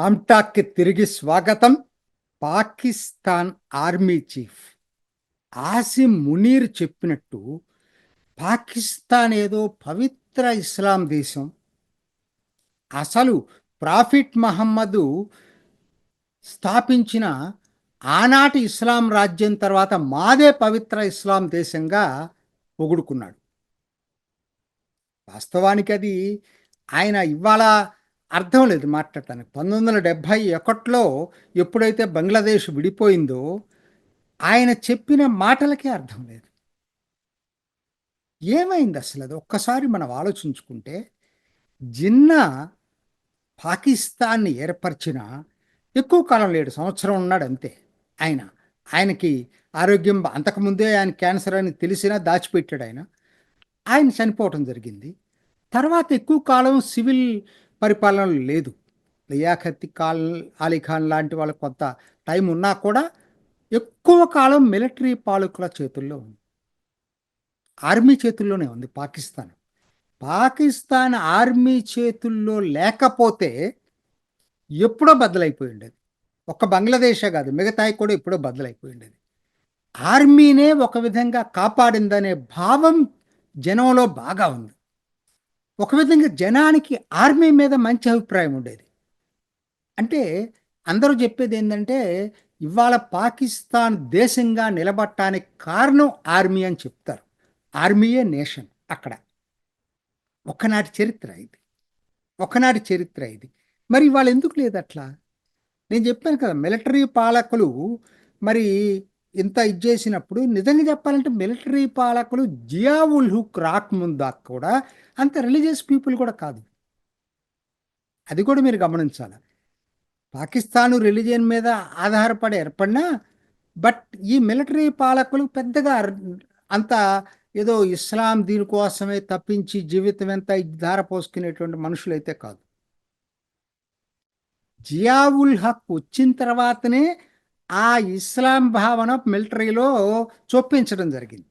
రామ్టాక్కి తిరిగి స్వాగతం Pakistan army chief. Asim Munir చెప్పినట్టు పాకిస్తాన్ ఏదో పవిత్ర ఇస్లాం దేశం. అసలు ప్రాఫిట్ మహమ్మదు స్థాపించిన ఆనాటి ఇస్లాం రాజ్యం తర్వాత మాదే పవిత్ర ఇస్లాం దేశంగా పొగుడుకున్నాడు. వాస్తవానికి అది ఆయన ఇవాళ అర్థం లేదు మాట్లాడటానికి. పంతొమ్మిది వందల డెబ్భై ఒకటిలో ఎప్పుడైతే బంగ్లాదేశ్ విడిపోయిందో ఆయన చెప్పిన మాటలకే అర్థం లేదు. ఏమైంది అసలు అది? ఒక్కసారి మనం ఆలోచించుకుంటే జిన్నా పాకిస్తాన్ని ఏర్పరిచిన ఎక్కువ కాలం లేడు సంవత్సరం ఉన్నాడు అంతే. ఆయన ఆయనకి ఆరోగ్యం అంతకుముందే ఆయన క్యాన్సర్ అని తెలిసినా దాచిపెట్టాడు ఆయన. ఆయన చనిపోవటం జరిగింది. తర్వాత ఎక్కువ కాలం సివిల్ పరిపాలన లేదు. లియాఖత్తి కాల్ అలీఖాన్ లాంటి వాళ్ళు కొంత టైం ఉన్నా కూడా ఎక్కువ కాలం మిలిటరీ పాలకుల చేతుల్లో ఉంది. ఆర్మీ చేతుల్లోనే ఉంది పాకిస్తాన్. పాకిస్తాన్ ఆర్మీ చేతుల్లో లేకపోతే ఎప్పుడో బద్దలైపోయి ఉండేది ఒక్క బంగ్లాదేశే కాదు మిగతాయి కూడా ఎప్పుడో బద్దలైపోయి ఉండేది ఆర్మీనే ఒక విధంగా కాపాడిందనే భావం జనంలో బాగా ఉంది. ఒక విధంగా జనానికి ఆర్మీ మీద మంచి అభిప్రాయం ఉండేది. అంటే అందరూ చెప్పేది ఏంటంటే ఇవాళ పాకిస్తాన్ దేశంగా నిలబట్టడానికి కారణం ఆర్మీ అని చెప్తారు. ఆర్మీయే నేషన్ అక్కడ. ఒకనాటి చరిత్ర ఇది. ఒకనాటి చరిత్ర ఇది. మరి ఇవాళ ఎందుకు లేదు అట్లా? నేను చెప్పాను కదా మిలిటరీ పాలకులు మరి ఇంత ఇది చేసినప్పుడు నిజంగా చెప్పాలంటే మిలిటరీ పాలకులు జియావుల్ హుక్ రాకముందా కూడా అంత రిలీజియస్ పీపుల్ కూడా కాదు. అది కూడా మీరు గమనించాలి. పాకిస్తాను రిలీజియన్ మీద ఆధారపడి ఏర్పడినా బట్ ఈ మిలిటరీ పాలకులు పెద్దగా అంత ఏదో ఇస్లాం దీనికోసమే తప్పించి జీవితం ఎంత ధార పోసుకునేటువంటి మనుషులైతే కాదు. జియావుల్ హక్ వచ్చిన తర్వాతనే ఆ ఇస్లాం భావన మిలిటరీలో చొప్పించడం జరిగింది.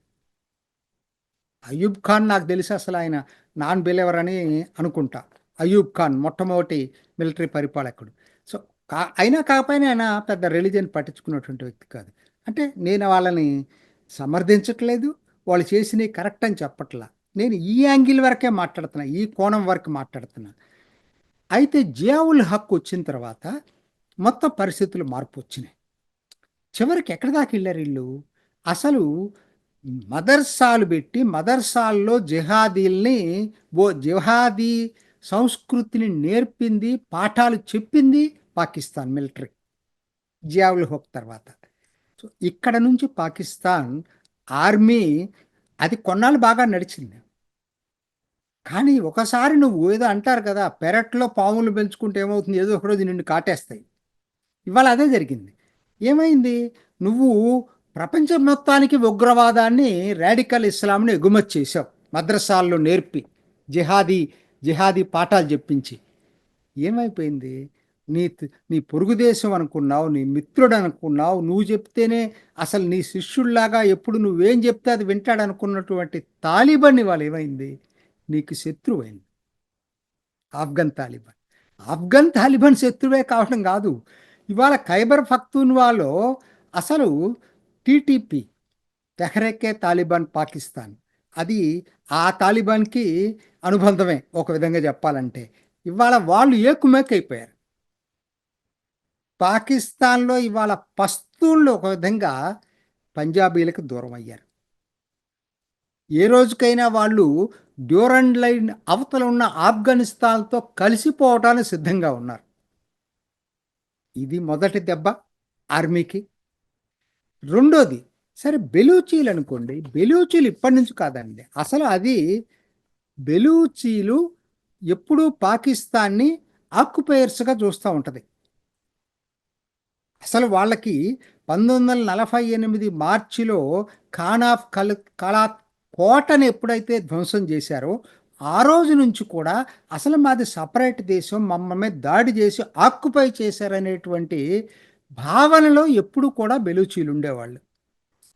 అయూబ్ ఖాన్ నాకు తెలిసి అసలు ఆయన నాన్ బిలీవర్ అని అనుకుంటా. అయూబ్ ఖాన్ మొట్టమొదటి మిలిటరీ పరిపాలకుడు. సో కా అయినా కాకపోయినా ఆయన పెద్ద రిలీజియన్ పట్టించుకున్నటువంటి వ్యక్తి కాదు. అంటే నేను వాళ్ళని సమర్థించట్లేదు వాళ్ళు చేసినవి కరెక్ట్ అని చెప్పట్లా. నేను ఈ యాంగిల్ వరకే మాట్లాడుతున్నా ఈ కోణం వరకు మాట్లాడుతున్నా. అయితే జియావుల్ హక్ వచ్చిన తర్వాత మొత్తం పరిస్థితులు మార్పు వచ్చినాయి. చివరికి ఎక్కడి దాకా వెళ్ళారు వీళ్ళు? అసలు మదర్సాలు పెట్టి మదర్సాల్లో జిహాదీల్ని ఓ జిహాదీ సంస్కృతిని నేర్పింది పాఠాలు చెప్పింది పాకిస్తాన్ మిలిటరీ. జియావుల్ హోక్ తర్వాత. సో ఇక్కడ నుంచి పాకిస్తాన్ ఆర్మీ అది కొన్నాళ్ళు బాగా నడిచింది. కానీ ఒకసారి నువ్వు ఏదో అంటారు కదా పెరట్లో పాములు పెంచుకుంటే ఏమవుతుంది? ఏదో ఒకరోజు నిన్ను కాటేస్తాయి. ఇవాళ అదే జరిగింది. ఏమైంది? నువ్వు ప్రపంచం మొత్తానికి ఉగ్రవాదాన్ని రాడికల్ ఇస్లాంని ఎగుమతి చేశావు మద్రసాల్లో నేర్పి జిహాదీ జిహాదీ పాఠాలు చెప్పించి. ఏమైపోయింది? నీ నీ పొరుగు దేశం అనుకున్నావు నీ మిత్రుడు అనుకున్నావు నువ్వు చెప్తేనే అసలు నీ శిష్యుల్లాగా ఎప్పుడు నువ్వేం చెప్తే అది వింటాడు అనుకున్నటువంటి తాలిబాన్ ఇవాళ ఏమైంది? నీకు శత్రువైంది. ఆఫ్ఘన్ తాలిబాన్. ఆఫ్ఘన్ తాలిబాన్ శత్రువే కావడం కాదు. ఇవాళ ఖైబర్ వాళ్ళు అసలు టీటీపీ తెహరెక్కే తాలిబాన్ పాకిస్తాన్. అది ఆ తాలిబాన్కి అనుబంధమే ఒక విధంగా చెప్పాలంటే. ఇవాళ వాళ్ళు ఏకుమేకైపోయారు పాకిస్తాన్లో ఇవాళ పస్తూన్లు ఒక విధంగా పంజాబీలకు దూరం అయ్యారు. ఏ రోజుకైనా వాళ్ళు డ్యూరండ్ లైన్ అవతల ఉన్న ఆఫ్ఘనిస్తాన్తో కలిసిపోవటానికి సిద్ధంగా ఉన్నారు. ఇది మొదటి దెబ్బ ఆర్మీకి. రెండోది సరే బెలూచీలు అనుకోండి బెలూచీలు ఇప్పటి నుంచి కాదండి. అసలు అది బెలూచీలు ఎప్పుడూ పాకిస్తాన్ని ఆక్యుపైర్స్గా చూస్తూ ఉంటుంది. అసలు వాళ్ళకి పంతొమ్మిది వందల నలభై ఎనిమిది మార్చిలో ఖాన్ ఆఫ్ కల్ కలాత్ కోటను ఎప్పుడైతే ధ్వంసం చేశారో ఆ రోజు నుంచి కూడా అసలు మాది సపరేట్ దేశం మమ్మల్ని దాడి చేసి ఆక్యుపై చేశారనేటువంటి భావనలో ఎప్పుడు కూడా బెలూచీలు ఉండేవాళ్ళు.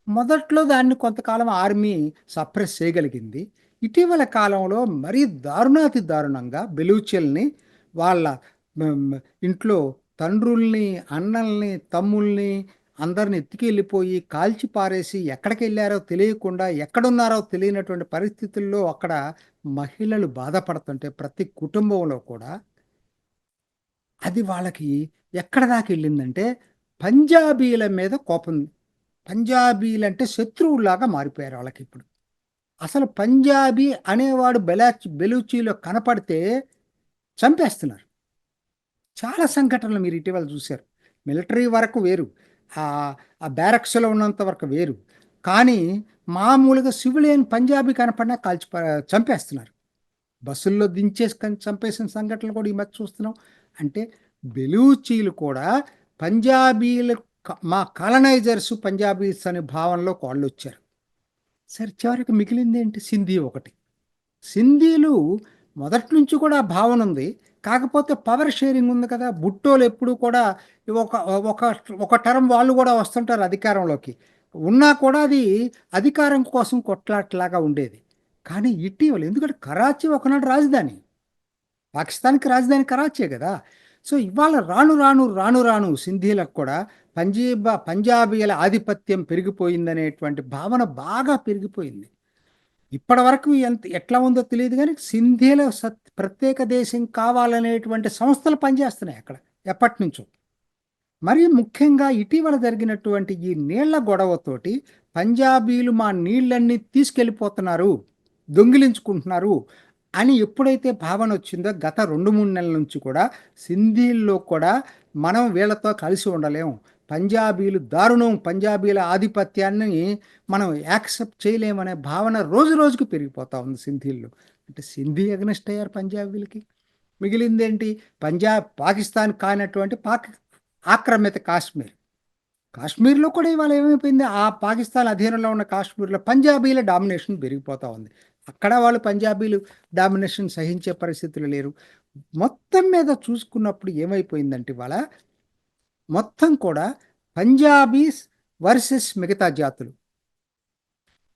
మొదట్లో దాన్ని కొంతకాలం ఆర్మీ సప్రెస్ చేయగలిగింది. ఇటీవల కాలంలో మరీ దారుణాతి దారుణంగా బెలూచీల్ని వాళ్ళ ఇంట్లో తండ్రుల్ని అన్నల్ని తమ్ముల్ని అందరిని ఎత్తుకెళ్ళిపోయి కాల్చి పారేసి ఎక్కడికి వెళ్ళారో తెలియకుండా ఎక్కడున్నారో తెలియనటువంటి పరిస్థితుల్లో అక్కడ మహిళలు బాధపడుతుంటే ప్రతి కుటుంబంలో కూడా అది వాళ్ళకి ఎక్కడ దాకా వెళ్ళిందంటే పంజాబీల మీద కోపం. పంజాబీలంటే శత్రువులాగా మారిపోయారు వాళ్ళకి ఇప్పుడు. అసలు పంజాబీ అనేవాడు బెలాచి బెలూచీలో కనపడితే చంపేస్తున్నారు. చాలా సంఘటనలు మీరు ఇటీవల చూశారు. మిలిటరీ వరకు వేరు. ఆ ఆ బ్యారక్స్లో ఉన్నంత వరకు వేరు. కానీ మామూలుగా సివిలియన్ పంజాబీ కనపడినా కాల్చి చంపేస్తున్నారు. బస్సుల్లో దించేసుకొని చంపేసిన సంఘటనలు కూడా ఈ మధ్య చూస్తున్నాం. అంటే బెలూచీలు కూడా పంజాబీలు మా కాలనైజర్స్ పంజాబీస్ అనే భావనలో వాళ్ళు వచ్చారు. సరే చివరికి మిగిలింది ఏంటి? సింధీ ఒకటి. సింధీలు మొదటి నుంచి కూడా భావన ఉంది. కాకపోతే పవర్ షేరింగ్ ఉంది కదా. బుట్టోలు ఎప్పుడు కూడా ఒక ఒక ఒక టర్మ్ వాళ్ళు కూడా వస్తుంటారు అధికారంలోకి. ఉన్నా కూడా అది అధికారం కోసం కొట్లాట్లాగా ఉండేది. కానీ ఇటీవల ఎందుకంటే కరాచీ ఒకనాడు రాజధాని. పాకిస్తాన్కి రాజధాని కరాచే కదా. సో ఇవాళ రాను రాను రాను రాను సింధీలకు కూడా పంజాబ్ పంజాబీల ఆధిపత్యం పెరిగిపోయిందనేటువంటి భావన బాగా పెరిగిపోయింది. ఇప్పటి వరకు ఎంత ఎట్లా ఉందో తెలియదు కానీ సింధీల సత్ ప్రత్యేక దేశం కావాలనేటువంటి సంస్థలు పనిచేస్తున్నాయి అక్కడ ఎప్పటి నుంచో. మరి ముఖ్యంగా ఇటీవల జరిగినటువంటి ఈ నీళ్ళ గొడవతోటి పంజాబీలు మా నీళ్ళన్నీ తీసుకెళ్ళిపోతున్నారు దొంగిలించుకుంటున్నారు అని ఎప్పుడైతే భావన వచ్చిందో గత రెండు మూడు నెలల నుంచి కూడా సింధీల్లో కూడా మనం వీళ్ళతో కలిసి ఉండలేము పంజాబీలు దారుణం పంజాబీల ఆధిపత్యాన్ని మనం యాక్సెప్ట్ చేయలేమనే భావన రోజు రోజుకు పెరిగిపోతా ఉంది సింధీల్లో. అంటే సింధీ అగ్నిస్ట్ అయ్యారు పంజాబీలకి. మిగిలిందేంటి? పంజాబ్ పాకిస్తాన్ కానటువంటి పాకి ఆక్రమిత కాశ్మీర్. కాశ్మీర్లో కూడా ఇవాళ ఏమైపోయింది? ఆ పాకిస్తాన్ అధీనంలో ఉన్న కాశ్మీర్లో పంజాబీల డామినేషన్ పెరిగిపోతూ ఉంది. అక్కడ వాళ్ళు పంజాబీలు డామినేషన్ సహించే పరిస్థితులు లేరు. మొత్తం మీద చూసుకున్నప్పుడు ఏమైపోయిందంటే ఇవాళ మొత్తం కూడా పంజాబీస్ వర్సెస్ మిగతా జాతులు.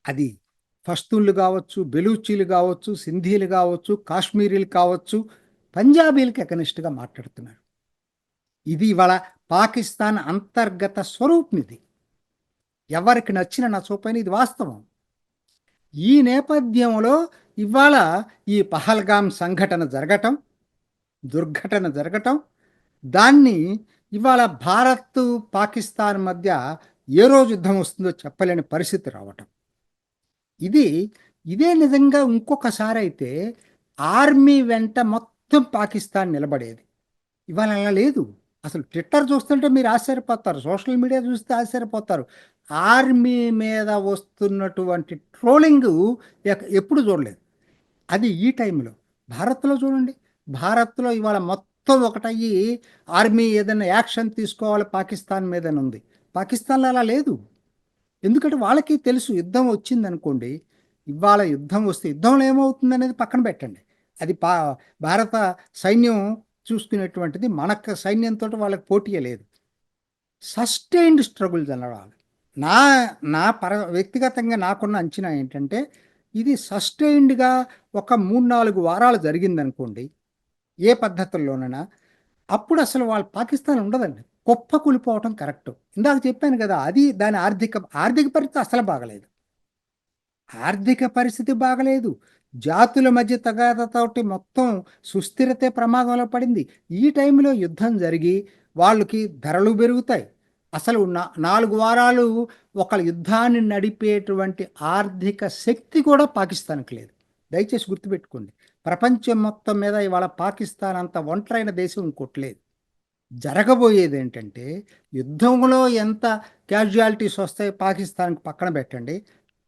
అది పష్తూన్లు కావచ్చు బెలూచీలు కావచ్చు సింధీలు కావచ్చు కాశ్మీరీలు కావచ్చు పంజాబీలకి ఎకనిస్ట్గా మాట్లాడుతున్నారు. ఇది ఇవాళ పాకిస్తాన్ అంతర్గత స్వరూపం ఇది ఎవరికి నచ్చిన నచ్చకపోయినా ఇది వాస్తవం. ఈ నేపథ్యంలో ఇవాళ ఈ పహల్గాం సంఘటన జరగటం దుర్ఘటన జరగటం దాన్ని ఇవాళ భారత్ పాకిస్తాన్ మధ్య ఏ రోజు యుద్ధం వస్తుందో చెప్పలేని పరిస్థితి రావటం. ఇది ఇదే నిజంగా ఇంకొకసారి అయితే ఆర్మీ వెంట మొత్తం పాకిస్తాన్ నిలబడేది. ఇవాళ అలా లేదు. అసలు ట్విట్టర్ చూస్తుంటే మీరు ఆశ్చర్యపోతారు సోషల్ మీడియా చూస్తే ఆశ్చర్యపోతారు. ఆర్మీ మీద వస్తున్నటువంటి ట్రోలింగ్ ఎప్పుడు చూడలేదు. అది ఈ టైంలో. భారత్లో చూడండి. భారత్లో ఇవాళ మొత్తం ఒకటయ్యి ఆర్మీ ఏదైనా యాక్షన్ తీసుకోవాలి పాకిస్తాన్ మీదనే ఉంది. పాకిస్తాన్లో అలా లేదు. ఎందుకంటే వాళ్ళకి తెలుసు యుద్ధం వచ్చిందనుకోండి ఇవాళ యుద్ధం వస్తే యుద్ధంలో ఏమవుతుంది అనేది పక్కన పెట్టండి. అది పా భారత సైన్యం చూసుకునేటువంటిది మనకు సైన్యంతో వాళ్ళకి పోటీ లేదు. సస్టైన్డ్ స్ట్రగుల్స్ అనవాలి నా నా పర వ్యక్తిగతంగా నాకున్న అంచనా ఏంటంటే ఇది సస్టైన్డ్గా ఒక మూడు నాలుగు వారాలు జరిగిందనుకోండి ఏ పద్ధతుల్లోనైనా అప్పుడు అసలు వాళ్ళు పాకిస్తాన్ ఉండదండి. కుప్ప కూలిపోవటం కరెక్ట్. ఇందాక చెప్పాను కదా అది దాని ఆర్థిక ఆర్థిక పరిస్థితి అసలు బాగలేదు. ఆర్థిక పరిస్థితి బాగలేదు. జాతుల మధ్య తగాదతోటి మొత్తం సుస్థిరతే ప్రమాదంలో పడింది. ఈ టైంలో యుద్ధం జరిగి వాళ్ళకి ధరలు పెరుగుతాయి. అసలు నా- నాలుగు వారాలు ఒక యుద్ధాన్ని నడిపేటువంటి ఆర్థిక శక్తి కూడా పాకిస్తాన్కి లేదు. దయచేసి గుర్తుపెట్టుకోండి. ప్రపంచం మొత్తం మీద ఇవాళ పాకిస్తాన్ అంత ఒంటరైన దేశం ఇంకోట్లేదు జరగబోయేది ఏంటంటే యుద్ధంలో ఎంత క్యాజువాలిటీస్ వస్తాయి పాకిస్తాన్కి పక్కన పెట్టండి.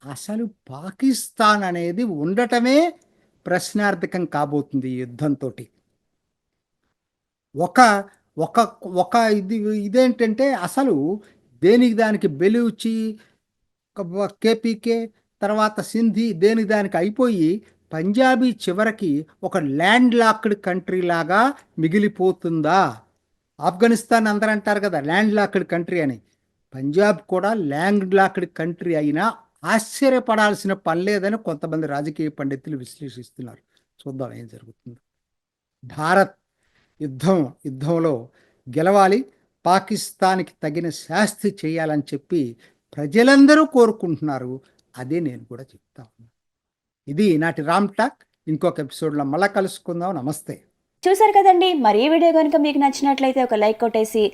అసలు పాకిస్తాన్ అనేది ఉండటమే ప్రశ్నార్థకం కాబోతుంది యుద్ధంతో ఒక ఒక ఒక ఇది ఇదేంటంటే అసలు దేనికి దానికి బెలూచి కేపీకే తర్వాత సింధీ దేనికి దానికి అయిపోయి పంజాబీ చివరికి ఒక ల్యాండ్ లాక్డ్ కంట్రీ లాగా మిగిలిపోతుందా? ఆఫ్ఘనిస్తాన్ అందరూ అంటారు కదా ల్యాండ్ లాక్డ్ కంట్రీ అని. పంజాబ్ కూడా ల్యాండ్ లాక్డ్ కంట్రీ అయినా ఆశ్చర్యపడాల్సిన పని లేదని కొంతమంది రాజకీయ పండితులు విశ్లేషిస్తున్నారు. చూద్దాం ఏం జరుగుతుంది. భారత్ యుద్ధం యుద్ధంలో గెలవాలి పాకిస్తాన్కి తగిన శాస్తి చేయాలని చెప్పి ప్రజలందరూ కోరుకుంటున్నారు. అదే నేను కూడా చెప్తా ఉన్నాను ఇది నాటి రామ్ టాక్. ఇంకొక ఎపిసోడ్లో మళ్ళీ కలుసుకుందాం. నమస్తే. చూసారు కదండి. మరి ఈ వీడియో కనుక మీకు నచ్చినట్లయితే ఒక లైక్ కొట్టేసి